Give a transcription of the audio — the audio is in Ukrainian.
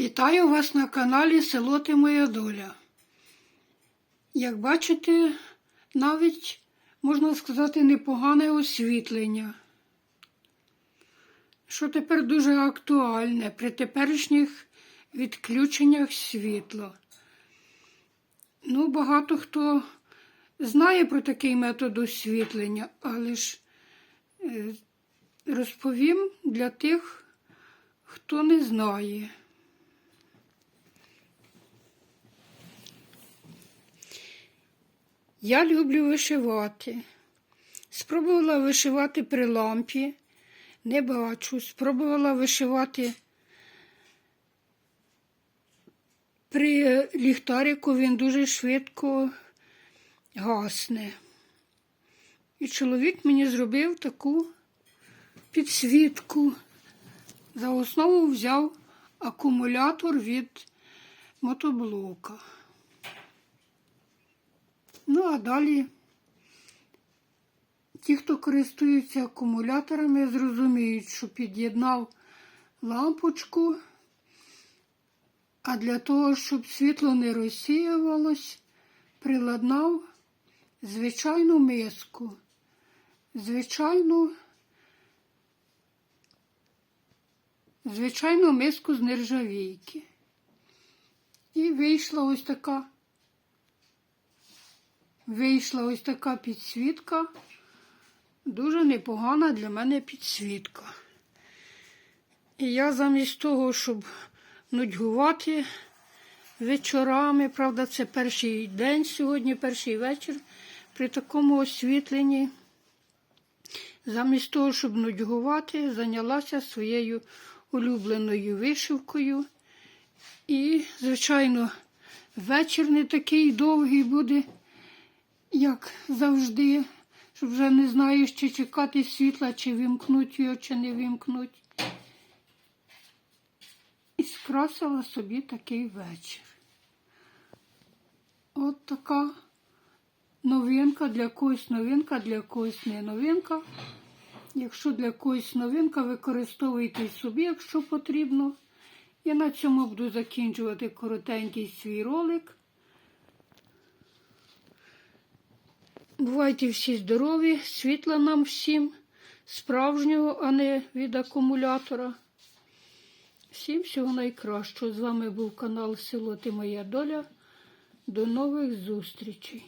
Вітаю вас на каналі Село Ти Моя Доля. Як бачите, навіть, можна сказати, непогане освітлення, що тепер дуже актуальне при теперішніх відключеннях світла. Ну, багато хто знає про такий метод освітлення, але ж е, розповім для тих, хто не знає. Я люблю вишивати. Спробувала вишивати при лампі, не бачу. Спробувала вишивати при ліхтарику, він дуже швидко гасне. І чоловік мені зробив таку підсвітку. За основу взяв акумулятор від мотоблока. Ну, а далі. Ті, хто користуються акумуляторами, зрозуміють, що під'єднав лампочку, а для того, щоб світло не розсіювалось, приладнав звичайну миску, звичайну, звичайну миску з нержавійки. І вийшла ось така Вийшла ось така підсвітка. Дуже непогана для мене підсвітка. І я замість того, щоб нудьгувати вечорами, правда, це перший день сьогодні, перший вечір при такому освітленні. Замість того, щоб нудьгувати, зайнялася своєю улюбленою вишивкою. І, звичайно, вечір не такий довгий буде як завжди, що вже не знаєш, чи чекати світла, чи вімкнуть його, чи не вімкнуть. І скрасила собі такий вечір. От така новинка для когось новинка, для когось не новинка. Якщо для когось новинка, використовуйте собі, якщо потрібно. Я на цьому буду закінчувати коротенький свій ролик. Бувайте всі здорові, світла нам всім, справжнього, а не від акумулятора. Всім всього найкращого. З вами був канал Село Ти Моя Доля. До нових зустрічей.